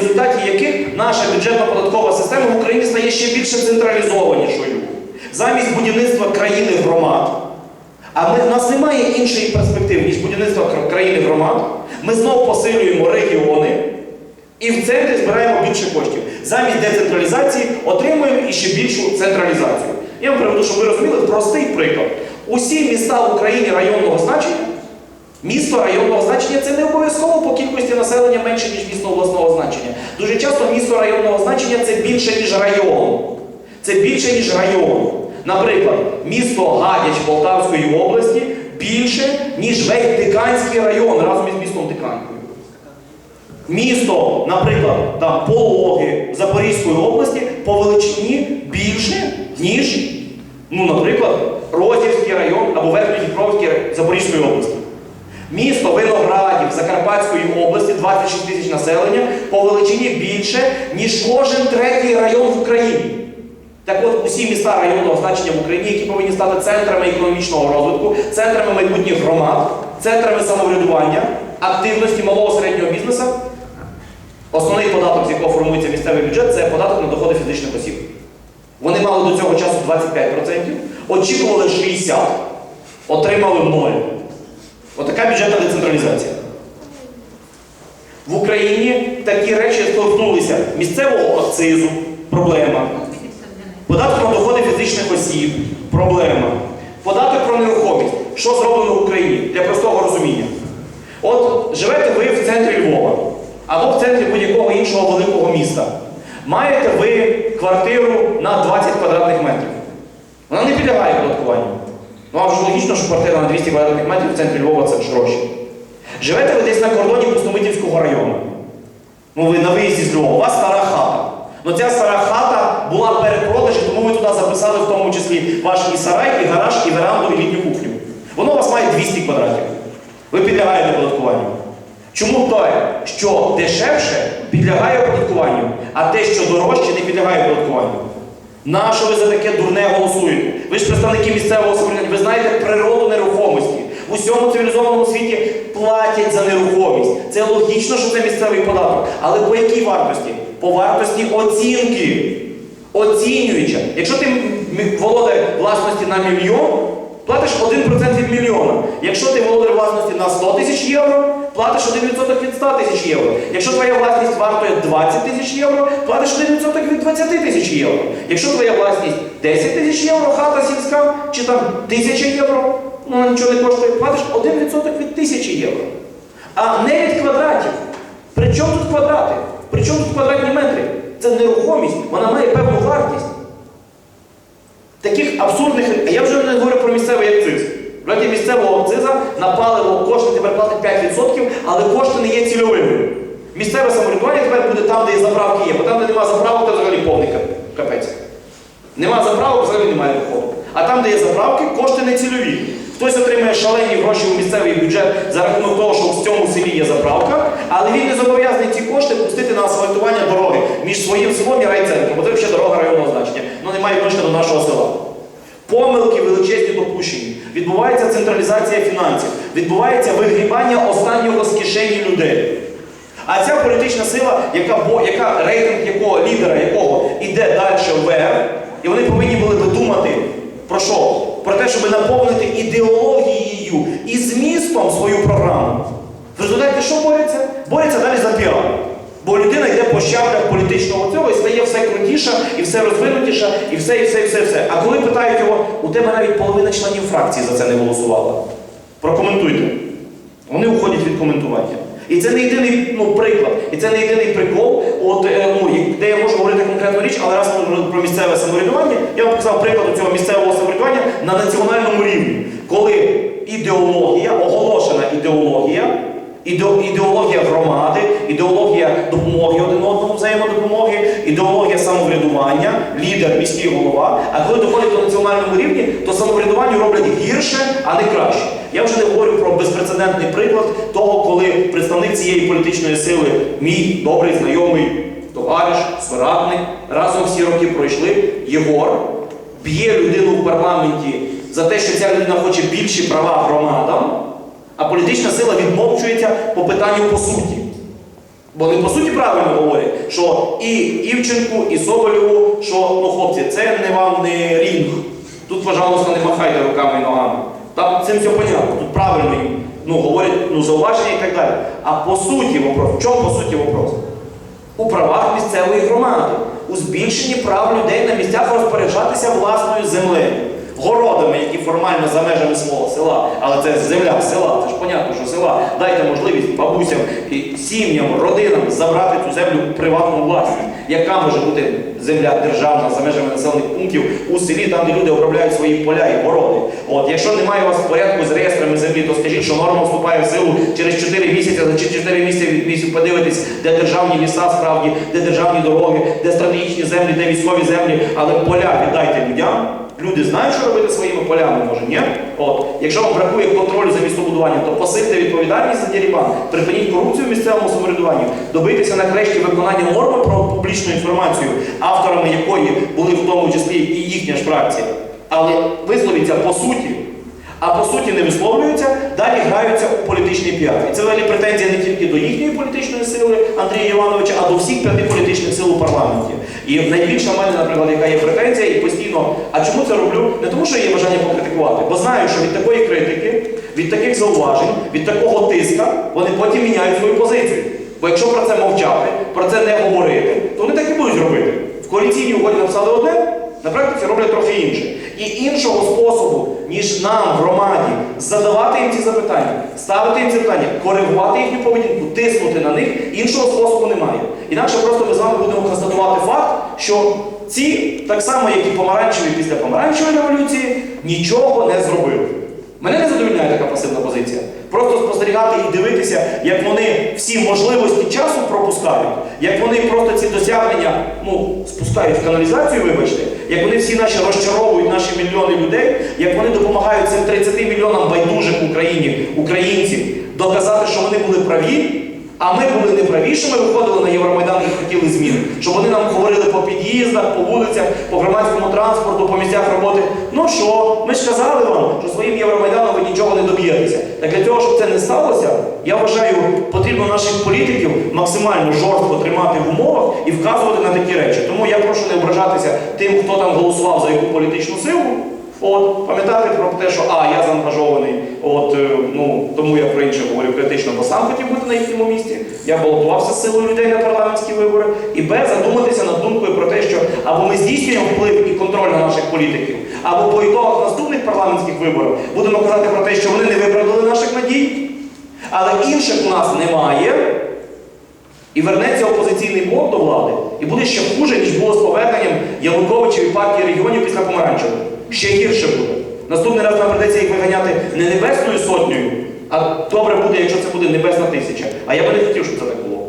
в результаті яких наша бюджетно-податкова система в Україні стає ще більше централізованішою. Замість будівництва країни громад, а ми, у нас немає іншої перспективи, ніж будівництво країни громад, ми знову посилюємо регіони і в центрі збираємо більше коштів. Замість децентралізації отримуємо іще більшу централізацію. Я вам приведу, щоб ви розуміли простий приклад. Усі міста в Україні районного значення Місто районного значення це не обов'язково по кількості населення менше, ніж місто обласного значення. Дуже часто місто районного значення це більше, ніж район. Це більше, ніж район. Наприклад, місто Гадяч Полтавської області більше, ніж весь Диканський район разом із містом Диканькою. Місто, наприклад, там, Пологи Запорізької області по величині більше, ніж, ну, наприклад, Розівський район або Верхньодніпровський Запорізької області. Місто Виноградів Закарпатської області 26 тисяч населення по величині більше, ніж кожен третій район в Україні. Так от усі міста районного значення в Україні, які повинні стати центрами економічного розвитку, центрами майбутніх громад, центрами самоврядування, активності малого середнього бізнесу, основний податок, з якого формується місцевий бюджет, це податок на доходи фізичних осіб. Вони мали до цього часу 25%, очікували 60%, отримали 0%. Отака бюджетна децентралізація. В Україні такі речі столкнулися місцевого акцизу проблема. Податок на доходи фізичних осіб проблема. Податок про нерухомість. Що зроблено в Україні для простого розуміння? От живете ви в центрі Львова або в центрі будь-якого іншого великого міста. Маєте ви квартиру на 20 квадратних метрів. Вона не підлягає оподаткуванню. Ну а вже логічно, що квартира на 200 квадратних метрів в центрі Львова це гроші. Живете ви десь на кордоні Пустомитівського району. Ну ви на виїзді з Львова, у вас стара хата. Ну ця стара хата була перепродажі, тому ви туди записали в тому числі ваш і сарай, і гараж, і веранду, і літню кухню. Воно у вас має 200 квадратів. Ви підлягаєте оподаткуванню. Чому те, що дешевше, підлягає оподаткуванню, а те, що дорожче, не підлягає оподаткуванню? Нащо ви за таке дурне голосуєте? Ви ж представники місцевого самоврядування, ви знаєте природу нерухомості. В усьому цивілізованому світі платять за нерухомість. Це логічно, що це місцевий податок. Але по якій вартості? По вартості оцінки. Оцінююча. Якщо ти володар власності на мільйон, платиш 1% від мільйона. Якщо ти володар власності на 100 тисяч євро, платиш 1% від 100 тисяч євро. Якщо твоя власність вартує 20 тисяч євро, платиш 1% від 20 тисяч євро. Якщо твоя власність 10 тисяч євро, хата сільська, чи там 1000 євро, ну нічого не коштує, платиш 1% від 1000 євро. А не від квадратів. При чому тут квадрати? При чому тут квадратні метри? Це нерухомість, вона має певну вартість. Таких абсурдних, а я вже не говорю про місцевий акциз. Раді місцевого акциза на паливо кошти тепер платить 5%, але кошти не є цільовими. Місцеве самоврядування тепер буде там, де є заправки є, бо там, де нема заправок, то взагалі повний капець. Нема заправок, взагалі немає доходу. А там, де є заправки, кошти не цільові. Хтось отримує шалені гроші у місцевий бюджет за рахунок того, що в цьому селі є заправка, але він не зобов'язаний ці кошти пустити на асфальтування дороги між своїм селом і райцентром, бо це ще дорога районного значення. Ну немає відношення до нашого села. Помилки величезні централізація фінансів, відбувається вигрібання останнього з кишені людей. А ця політична сила, яка, яка рейтинг якого лідера, якого іде далі вверх, і вони повинні були би думати про що? Про те, щоб наповнити ідеологією і змістом свою програму. В результаті що борються? Борються далі за піар. Бо людина йде по щаблях політичного цього і стає все крутіша, і все розвинутіша, і все, і все, і все, все. А коли питають його, у тебе навіть половина членів фракції за це не голосувала. Прокоментуйте. Вони уходять від коментування. І це не єдиний ну, приклад, і це не єдиний прикол, от, е, ну, де я можу говорити конкретну річ, але раз про місцеве самоврядування, я вам показав приклад цього місцевого самоврядування на національному рівні, коли ідеологія, оголошена ідеологія, іде- ідеологія громади, ідеологія допомоги один одному, взаємодопомоги, ідеологія самоврядування, лідер, міський голова. А коли доходить до національного рівні, то самоврядуванню роблять гірше, а не краще. Я вже не говорю про безпрецедентний приклад того, коли представник цієї політичної сили, мій добрий знайомий товариш, соратник, разом всі роки пройшли, Єгор, б'є людину в парламенті за те, що ця людина хоче більші права громадам, а політична сила відмовчується по питанню по суті. Бо Вони по суті правильно говорять, що і Івченку, і Соболєву, що ну хлопці, це не вам не рінг. Тут, пожалуйста, не махайте руками і ногами. Там цим все понятно. Тут правильно їм ну, говорять ну, зауваження і так далі. А по суті вопрос, в чому по суті вопрос? У правах місцевої громади, у збільшенні прав людей на місцях розпоряджатися власною землею, городами, які формально за межами свого села, але це земля села, це ж понятно, що села. Дайте можливість бабусям і сім'ям, родинам забрати цю землю у приватну власність. Яка може бути земля державна за межами населених пунктів у селі, там, де люди обробляють свої поля і городи? От, якщо немає у вас порядку з реєстрами землі, то скажіть, що норма вступає в силу через 4 місяці, за 4 місяці місяці подивитись, де державні ліса справді, де державні дороги, де стратегічні землі, де військові землі, але поля віддайте людям. Люди знають, що робити своїми полями, може, ні? От, якщо вам бракує контролю за містобудуванням, то посильте відповідальність за дірібан, припиніть корупцію в місцевому самоврядуванні, добитися нарешті виконання норми про публічну інформацію, авторами якої були в тому числі і їхня ж фракція. Але висловіться по суті, а по суті не висловлюються, далі граються у політичний піар. І це взагалі претензія не тільки до їхньої політичної сили Андрія Івановича, а до всіх п'яти політичних сил у парламенті. І найбільша в мене, наприклад, яка є претензія, і постійно, а чому це роблю? Не тому, що є бажання покритикувати, бо знаю, що від такої критики, від таких зауважень, від такого тиска вони потім міняють свою позицію. Бо якщо про це мовчати, про це не говорити, то вони так і будуть робити. В коаліційній угоді написали одне, на практиці роблять трохи інше. І іншого способу, ніж нам, громаді, задавати їм ці запитання, ставити їм ці питання, коригувати їхню поведінку, тиснути на них, іншого способу немає. Інакше просто ми з вами будемо констатувати факт, що ці, так само, як і помаранчеві після помаранчевої революції, нічого не зробили. Мене не задовільняє така пасивна позиція. Просто спостерігати і дивитися, як вони всі можливості часу пропускають, як вони просто ці досягнення ну, спускають в каналізацію, вибачте, як вони всі наші розчаровують наші мільйони людей, як вони допомагають цим 30 мільйонам байдужих в Україні українців доказати, що вони були праві. А ми були не праві, що ми виходили на Євромайдан і хотіли змін. Щоб вони нам говорили по під'їздах, по вулицях, по громадському транспорту, по місцях роботи. Ну що, ми ж казали вам, що своїм Євромайданом ви нічого не доб'єтеся. Так для того, щоб це не сталося, я вважаю, потрібно наших політиків максимально жорстко тримати в умовах і вказувати на такі речі. Тому я прошу не ображатися тим, хто там голосував за яку політичну силу. От, пам'ятати про те, що а, я заангажований, от, е, ну, тому я про інше говорю критично, бо сам хотів бути на їхньому місці. Я балотувався з силою людей на парламентські вибори. І Б, задуматися над думкою про те, що або ми здійснюємо вплив і контроль на наших політиків, або по ітогах наступних парламентських виборів будемо казати про те, що вони не виправдали наших надій, але інших у нас немає. І вернеться опозиційний блок до влади, і буде ще хуже, ніж було з поверненням Януковича і партії регіонів після помаранчевого. Ще гірше буде. Наступний раз нам придеться їх виганяти не небесною сотнею, а добре буде, якщо це буде небесна тисяча. А я би не хотів, щоб це так було.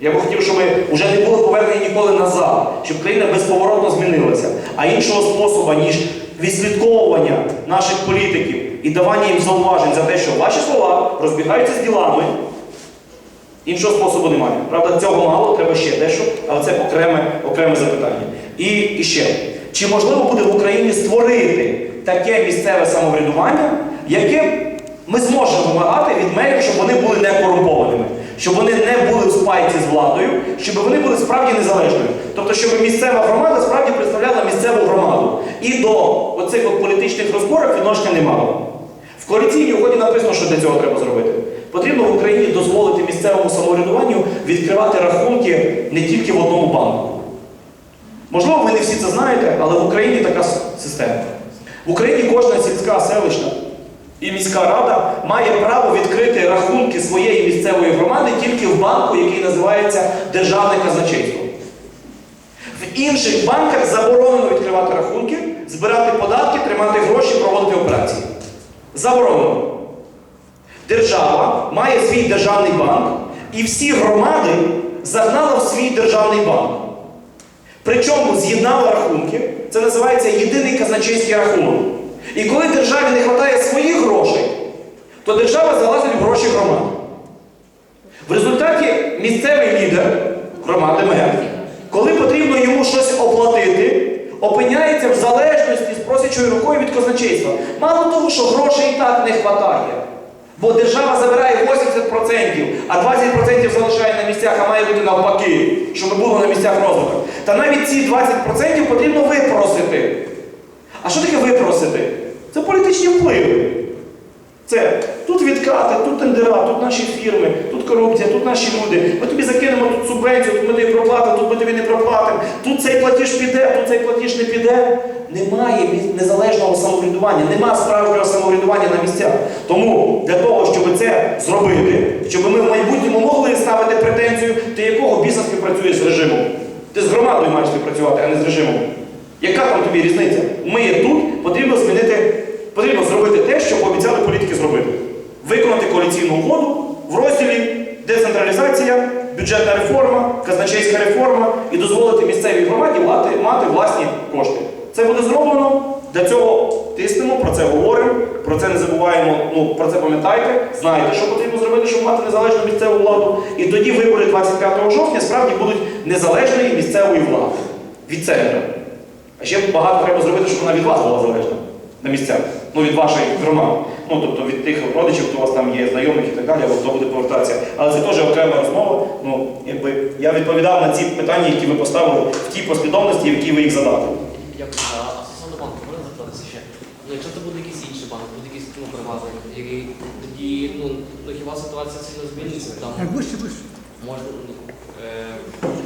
Я би хотів, щоб ми вже не були повернені ніколи назад, щоб країна безповоротно змінилася. А іншого способу, ніж відслідковування наших політиків і давання їм зауважень за те, що ваші слова розбігаються з ділами. Іншого способу немає. Правда, цього мало, треба ще дещо, але це окреме, окреме запитання. І, і ще, чи можливо буде в Україні створити таке місцеве самоврядування, яке ми зможемо вимагати від мерів, щоб вони були не корумпованими, щоб вони не були в спайці з владою, щоб вони були справді незалежними. Тобто, щоб місцева громада справді представляла місцеву громаду. І до оцих от політичних розборок відношення не мало. В коаліційній угоді написано, що для цього треба зробити. Потрібно в Україні дозволити місцевому самоврядуванню відкривати рахунки не тільки в одному банку. Можливо, ви не всі це знаєте, але в Україні така система. В Україні кожна сільська селищна і міська рада має право відкрити рахунки своєї місцевої громади тільки в банку, який називається Державне казначейство. В інших банках заборонено відкривати рахунки, збирати податки, тримати гроші, проводити операції. Заборонено. Держава має свій державний банк, і всі громади загнала в свій державний банк. Причому з'єднали рахунки, це називається єдиний казначейський рахунок. І коли державі не вистачає своїх грошей, то держава залазить в гроші громад. В результаті місцевий лідер громади мер, коли потрібно йому щось оплатити, опиняється в залежності з просячою рукою від казначейства. Мало того, що грошей і так не вистачає. Бо держава забирає 80%, а 20% залишає на місцях, а має бути навпаки, щоб було на місцях розвиток. Та навіть ці 20% потрібно випросити. А що таке випросити? Це політичні впливи. Це тут відкати, тут тендера, тут наші фірми, тут корупція, тут наші люди. Ми тобі закинемо тут субвенцію, тут ми тобі проплатимо, тут ми тобі не проплатимо. Тут цей платіж піде, тут цей платіж не піде. Немає незалежного самоврядування, немає справжнього самоврядування на місцях. Тому для того, щоб це зробити, щоб ми в майбутньому могли ставити претензію, ти якого біса співпрацює з режимом? Ти з громадою маєш співпрацювати, а не з режимом. Яка там тобі різниця? Ми є тут, потрібно змінити, потрібно зробити те, що пообіцяли політики зробити. Виконати коаліційну угоду в розділі децентралізація, бюджетна реформа, казначейська реформа і дозволити місцевій громаді мати власні кошти. Це буде зроблено. Для цього тиснемо, про це говоримо, про це не забуваємо, ну про це пам'ятайте, знаєте, що потрібно зробити, щоб мати незалежну місцеву владу. І тоді вибори 25 жовтня справді будуть незалежної місцевої влади від центру. А ще багато треба зробити, щоб вона від вас була залежна на місцях. Ну, від вашої громади. Ну, тобто від тих родичів, хто у вас там є, знайомих і так далі, або буде повертатися. Але це теж окрема розмова. Ну, якби я відповідав на ці питання, які ви поставили в тій послідовності, в якій ви їх задали. Дякую. А а стосовно банку, можна запитатися ще? Ну, якщо це буде якийсь інший банк, буде якийсь ну, приватний, який тоді, ну, ну хіба ситуація сильно зміниться? Там Так, вище, вище. може ну, е,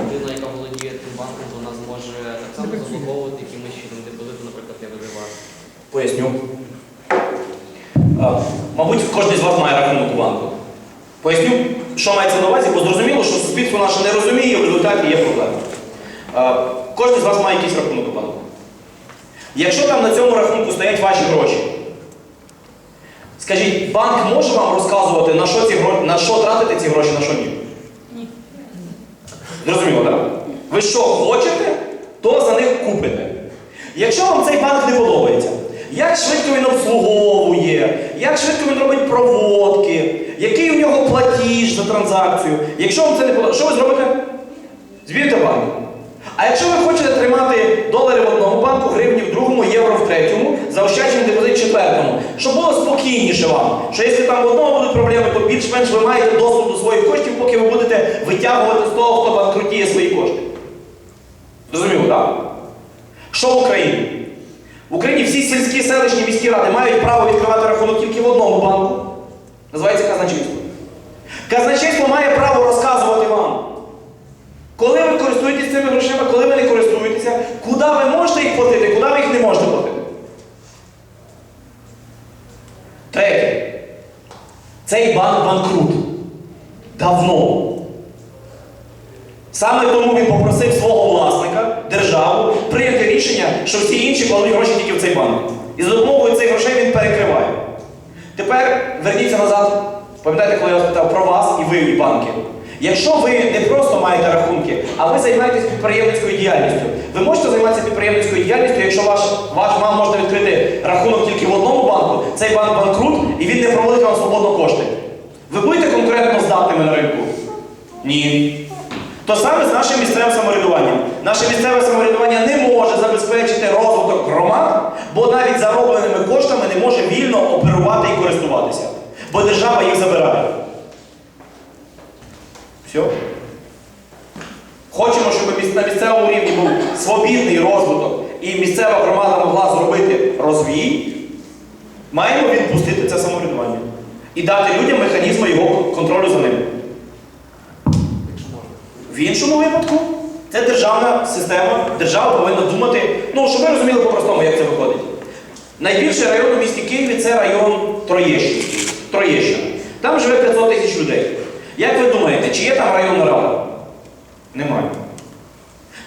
людина, яка володіє тим банком, вона зможе так само заблоковувати якимось чином депозиту, наприклад, я виживаю. Поясню. А, Мабуть, кожен з вас має рахунок у банку. Поясню, що мається на увазі, бо зрозуміло, що суспільство наше не розуміє, і в результаті є проблема. Кожен з вас має якийсь рахунок у банку. Якщо там на цьому рахунку стоять ваші гроші, скажіть, банк може вам розказувати, на що, ці гроші, на що тратити ці гроші, на що ні? Ні. Зрозуміло, так? Ви що хочете, то за них купите. Якщо вам цей банк не подобається, як швидко він обслуговує, як швидко він робить проводки, який у нього платіж за транзакцію, якщо вам це не подобається, що ви зробите? Звірте банк. А якщо ви хочете тримати долари в одному банку, гривні в другому, євро в третьому, заощаджений депозит в четвертому, щоб було спокійніше вам, що якщо там в одному будуть проблеми, то більш-менш ви маєте доступ до своїх коштів, поки ви будете витягувати з того, хто банкрутіє свої кошти. Зрозуміло, так? Що в Україні? В Україні всі сільські селищні міські ради мають право відкривати рахунок тільки в одному банку. Називається казначейство. Казначейство має право розказувати вам, коли ви користуєтесь цими грошима, коли ви не користуєтеся, куди ви можете їх платити, куди ви їх не можете платити. Третє. Цей банк банкрут. Давно. Саме тому він попросив свого власника, державу, прийняти рішення, що всі інші кладуть гроші тільки в цей банк. І за допомогою цих грошей він перекриває. Тепер верніться назад. Пам'ятаєте, коли я вас питав про вас і ви і банки. Якщо ви не просто маєте рахунки, а ви займаєтесь підприємницькою діяльністю, ви можете займатися підприємницькою діяльністю, якщо ваш, ваш вам можна відкрити рахунок тільки в одному банку, цей банк банкрут і він не проводить вам свободно кошти. Ви будете конкурентно здатними на ринку? Ні. То саме з нашим місцевим самоврядуванням. Наше місцеве самоврядування не може забезпечити розвиток громад, бо навіть заробленими коштами не може вільно оперувати і користуватися. Бо держава їх забирає. Все. Хочемо, щоб на місцевому рівні був свобідний розвиток і місцева громада могла зробити розвій, маємо відпустити це самоврядування і дати людям механізми його контролю за ним. В іншому випадку це державна система, держава повинна думати, ну, щоб ви розуміли по-простому, як це виходить. Найбільший район у місті Києві це район Троєщинський. Троєщина. Там живе 500 тисяч людей. Як ви думаєте, чи є там районна рада? Немає.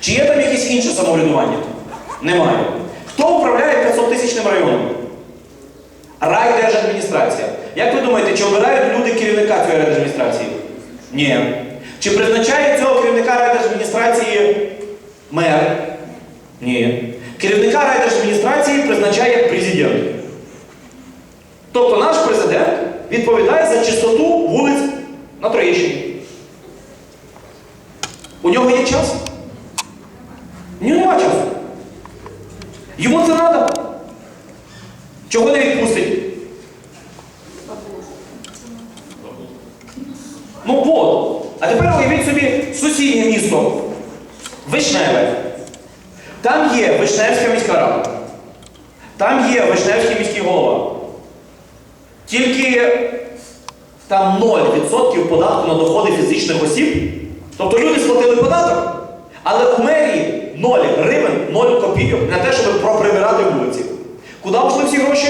Чи є там якесь інше самоврядування? Немає. Хто управляє 500 тисячним районом? Райдержадміністрація. Як ви думаєте, чи обирають люди керівника цієї райдержадміністрації? Ні. Чи призначає цього керівника райдержадміністрації мер? Ні. Керівника райдержадміністрації призначає президент. Тобто наш президент відповідає за чистоту вулиць на Троєщині. У нього є час? У нього нема часу. Йому це треба. Чого не відпустить? Ну от. А тепер уявіть собі сусіднє місто. Вишневе. Там є Вишневська міська рада. Там є Вишневський міський голова. Тільки там 0% податку на доходи фізичних осіб. Тобто люди сплатили податок, але у мерії 0 гривень, 0 копійок на те, щоб проприбирати вулиці. Куди пішли всі гроші?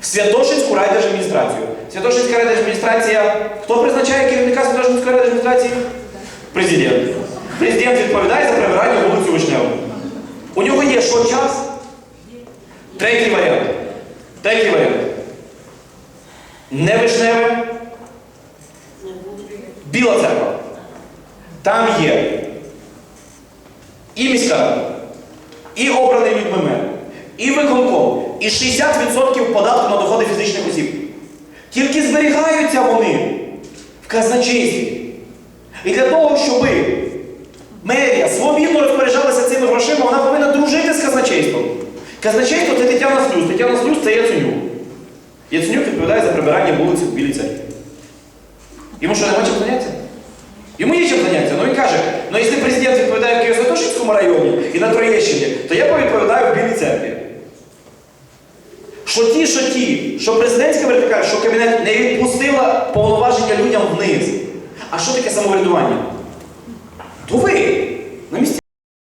В Святошинську райдержадміністрацію. Святошинська райдержадміністрація. Хто призначає керівника Святошинської райдержадміністрації? Президент. Президент відповідає за прибирання вулицю Вишневу. У нього є що час? Третій варіант. Третій варіант. Не вишневе. Біла церква. Там є і міська і обраний людьми мер, і виконком, і 60% податку на доходи фізичних осіб. Тільки зберігаються вони в казначействі. І для того, щоб мерія свобідно розпоряджалася цими грошима, вона повинна дружити з казначейством. Казначейство це Тетяна Слюз. Тетяна Слюз це Яценюк. Яценюк відповідає за прибирання вулиці в Білій церкві. Йому що, нема чим зайнятися? Йому є чим зайнятися. Ну він каже, ну якщо президент відповідає в Києво-Святошинському районі і на Троєщині, то я повідповідаю в Білій церкві. Що ті, що ті, що президентська вертикаль, що кабінет не відпустила повноваження людям вниз. А що таке самоврядування? То ви на місці.